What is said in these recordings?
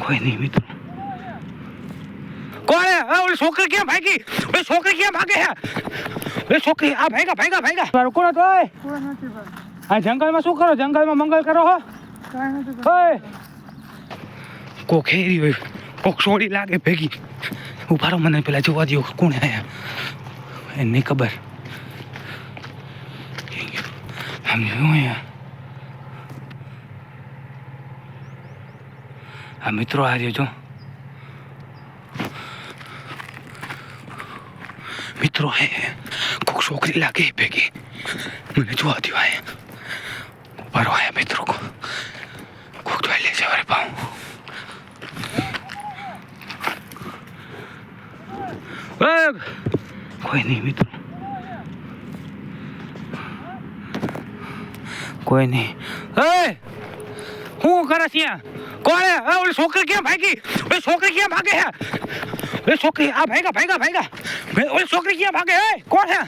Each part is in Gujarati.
કોઈ નહીં મિત્રો. કોણે? ઓલી છોકરી કેમ ભાગી? ઓલી છોકરી કેમ ભાગે હે? એ છોકરી આ ભાગા ભાગા ભાગા. મારું કોણ હતો આ જંગલમાં શું કરો? જંગલમાં મંગલ કરો હો. કાંઈ નથી ઓય. કોક હેરી હોય કોક સોડી લાગે ભેગી. ઉભારો મને પેલા જોવા દો કોણ આયા એને ખબર. આમ જો અહીંયા. આ મિત્રો આ રહ્યો જો. મિત્રો, હે કોક છોકરી લાગે ભેગી. મને જોવા દો આયા ઊભા રહો આયા મિત્રો. કો કોક તો લે જવારે પાઉં કોઈ નહીં, મિત્રો. કોઈ નહીં. એ! હું કરે કોણે? હે ઓલી છોકરી કેમ ભાગી? ઓલી છોકરી કેમ ભાગે હે? ઓલી છોકરી આ ભાગા ભાગા ભાગા. ઓલી છોકરી કેમ ભાગે? હે કોણ હે?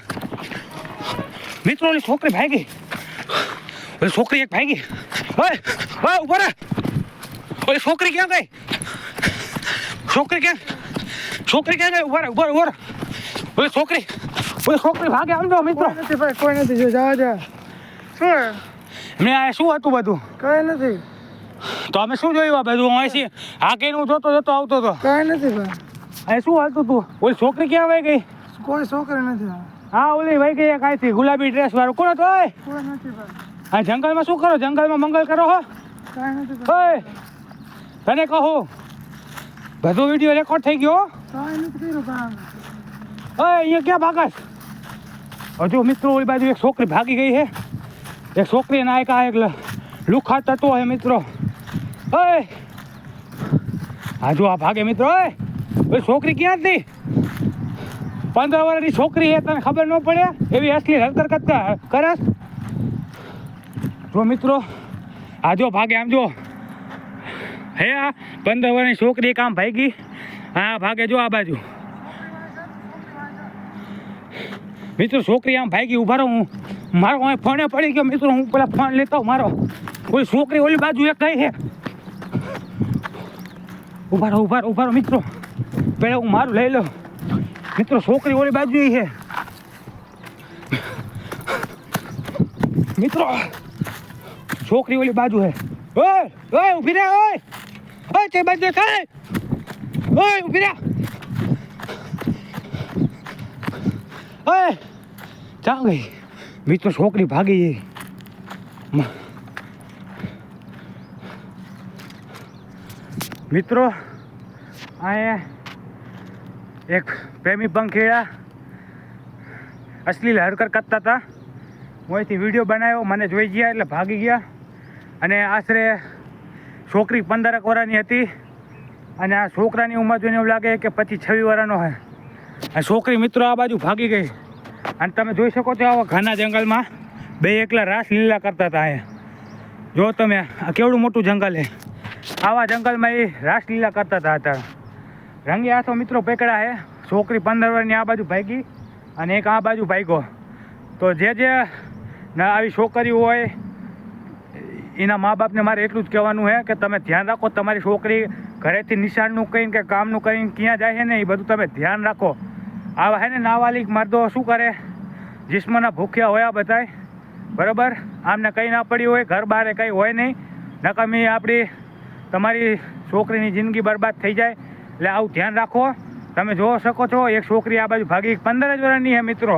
મિત્રો ઓલી છોકરી ભાગી. ઓલી છોકરી એક ભાગી. ઓય ઓય ઉપર ઓલી છોકરી ક્યાં ગઈ? છોકરી ક્યાં? છોકરી ક્યાં ગઈ? ઉપર ઉપર ઉપર ઓલી છોકરી ઓલી છોકરી ભાગે આમ જો મિત્રો. કોઈ નથી ભાઈ કોઈ નથી જો જવા દે. શું? મેં આ શું હતું બધું? કઈ નથી. તો અમે શું જોયું આ બધું અહીંથી હાકીને હું જોતો જોતો આવતો હતો કઈ નથી ભાઈ. અહીં શું હાલતું તું? ઓલી છોકરી ક્યાં વહી ગઈ? કોઈ છોકરી નથી હા ઓલી વહી ગઈ એક થી ગુલાબી ડ્રેસ વાળું. કોણ હતો કોઈ આ જંગલમાં શું કરો? જંગલમાં મંગલ કરો હો. કાંઈ ઓય. તને કહું બધો વીડિયો રેકોર્ડ થઈ ગયો હો. ઓય અહીંયા ક્યાં ભાગસ? હજુ મિત્રો ઓલી બાજુ એક છોકરી ભાગી ગઈ છે એક છોકરી ના એક આ એક લ- લુખા તત્વો છે મિત્રો. હા. જો આ ભાગે મિત્રો ઓલી છોકરી ક્યાં હતી પંદર વર્ષની છોકરી એ તને ખબર ન પડે? એવી અસલી હરકત કરસ જો મિત્રો આ જો ભાગે આમ જો. હે આ પંદર વર્ષની છોકરી એક આમ ભાગી હા ભાગે જો આ બાજુ. મિત્રો, છોકરી આમ ભાગી ઊભા રહો હું. મારો ફોને પડી ગયો, મિત્રો, હું પેલા ફોન લેતો, મારો. કોઈ છોકરી ઓલી બાજુ એક કઈ છે ઊભા રહો ઊભા ઊભા રહો મિત્રો. પેલા હું મારું લઈ લો મિત્રો, છોકરી ઓલી બાજુ છે. મિત્રો, છોકરી ઓલી બાજુ હે ઓય ઓય, ઊભી રહે ઓય. ઓય, તે બાજુ થાય ઓય, ઊભી રહે ઓય, ચાલ ગઈ. મિત્રો, છોકરી ભાગી ગઈ. મિત્રો અહીંયા એક પ્રેમી પંખીડા અશ્લીલ હરકત કરતા હતા. હું વીડિયો બનાવ્યો, મને જોઈ ગયા એટલે ભાગી ગયા. અને આશરે છોકરી પંદરક વર્ષની હતી. અને આ છોકરાની ઉંમર જોઈને એવું લાગે કે પચીસ છવ્વીસ વર્ષનો હોય આ છોકરી મિત્રો આ બાજુ ભાગી ગઈ. અને તમે જોઈ શકો છો આવા ઘાના જંગલમાં બે એકલા રાસ લીલા કરતા હતા અહીંયા જો તમે, આ કેવડું મોટું જંગલ છે આવા જંગલમાં એ રાસલીલા કરતા હતા હતા. રંગે હાથો મિત્રો પકડા હે છોકરી પંદર વર્ષની આ બાજુ ભાગી અને એક આ બાજુ ભાગ્યો. તો જે જે આવી છોકરીઓ હોય, એના મા બાપને મારે એટલું જ કહેવાનું છે કે તમે ધ્યાન રાખો, તમારી છોકરી ઘરેથી નિશાળનું કરીને કે કામનું કરીને ક્યાં જાય છે ને, એ બધું તમે ધ્યાન રાખો. આવા હે ને નાવાલિક મર્દો શું કરે? જિસ્મના ભૂખ્યા હોયા બધાય. બરાબર? આમને કંઈ ના પડ્યું હોય, ઘર બહારે કંઈ હોય નહીં. નકમી આપણી તમારી છોકરીની જિંદગી બરબાદ થઈ જાય, એટલે આવું ધ્યાન રાખો. તમે જોઈ શકો છો, એક છોકરી આ બાજુ ભાગી પંદર જ વર્ષની છે મિત્રો.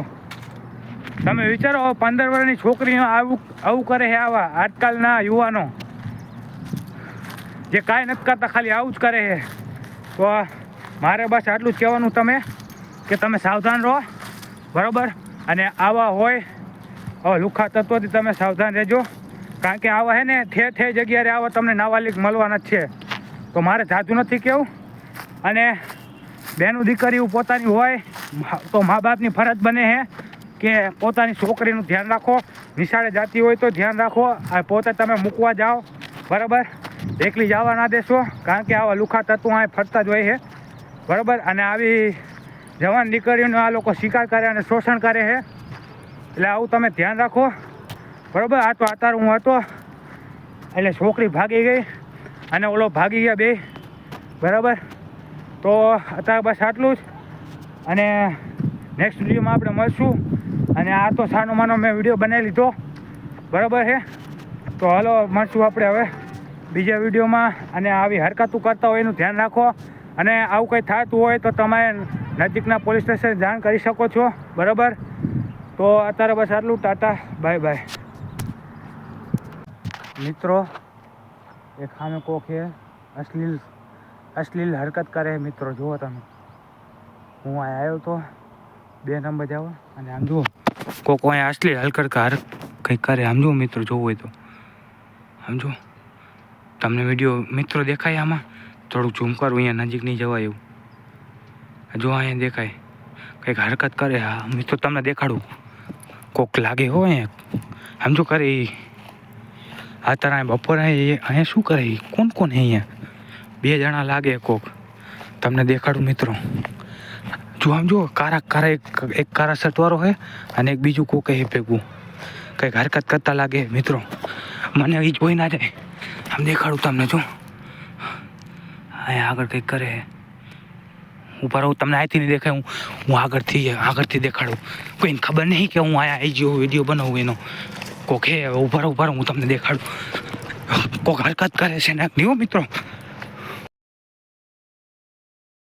તમે વિચારો, પંદર વર્ષની છોકરી આવું આવું કરે છે આવા, આજકાલના યુવાનો. જે કાંઈ નથી કરતા, ખાલી આવું જ કરે છે. તો મારે બસ આટલું જ કહેવાનું તમે, કે તમે સાવધાન રહો, બરાબર? અને આવા હોય લુખા તત્વોથી તમે સાવધાન રહેજો. કારણ કે આવા હે ને ઠે ઠે જગ્યાએ આવા તમને નાવાલિક મળવાના જ છે. તો મારે જાજુ નથી કેવું. અને બેનું દીકરીઓ પોતાની હોય તો મા બાપની ફરજ બને છે કે પોતાની છોકરીનું ધ્યાન રાખો. નિશાળે જાતી હોય તો ધ્યાન રાખો. પોતે તમે મૂકવા જાઓ. બરાબર? એકલી જવા ના દેશો. કારણ કે આવા લુખા તત્વો અહીં ફરતા જ હોય છે બરાબર? અને આવી જવાન દીકરીઓનો આ લોકો શિકાર કરે અને શોષણ કરે છે એટલે આવું તમે ધ્યાન રાખો. બરાબર? આ તો અત્યારે હું હતો. એટલે છોકરી ભાગી ગઈ અને ઓલો ભાગી ગયા બે. બરાબર? તો અત્યારે બસ આટલું જ. અને નેક્સ્ટ વિડીયોમાં આપણે મળશું. અને આ તો સાનો માનો મેં વીડિયો બનાવી લીધો. બરાબર છે? તો હાલો, મળશું આપણે હવે બીજા વિડીયોમાં અને આવી હરકતું કરતા હોય એનું ધ્યાન રાખો. અને આવું કંઈ થતું હોય તો તમે નજીકના પોલીસ સ્ટેશન જાણ કરી શકો છો. બરાબર? તો અત્યારે બસ આટલું. ટાટા. Bye bye. મિત્રો, એક ખામે કોક એ અશ્લીલ અશ્લીલ હરકત કરે મિત્રો, જુઓ તમે. હું અહીં આવ્યો તો, બે નંબર જાવ અને આમ જુઓ, કોક અહીંયા અશ્લીલ હરકત હર કંઈક કરે આમ જુઓ મિત્રો, જોવું હોય તો. આમ જુઓ. તમને વીડિયો મિત્રો દેખાય આમાં? થોડુંક ઝૂમ કરું, અહીંયા નજીક નહીં જવાય એવું. જો અહીંયા દેખાય. કંઈક હરકત કરે હા, મિત્રો, તમને દેખાડું. કોક લાગે હો અહીંયા. સમજો કરે એ આ તારા બપોરે અહીંયા શું કરે? કોણ કોણ હે અહીંયા? બે જણા લાગે કોક. તમને દેખાડું મિત્રો. જો આમ જો, કારા કારા એક એક કારા સટવારો હે અને એક બીજું કોક હે ભેગું. કંઈક હરકત કરતા લાગે મિત્રો. મને એ જોઈ ના જાય. આમ દેખાડું તમને, જો. અહીંયા આગળ કંઈક કરે હે ઉપર હું તમને અહીંથી નહીં દેખાય, હું હું આગળથી આગળથી દેખાડું. કોઈને ખબર નહીં કે હું આયા આવી ગયો, વીડિયો બનાવું એનો. કોક હે ઊભા ઊભા હું તમને દેખાડું. કોક હરકત કરે છે ને? નહીં મિત્રો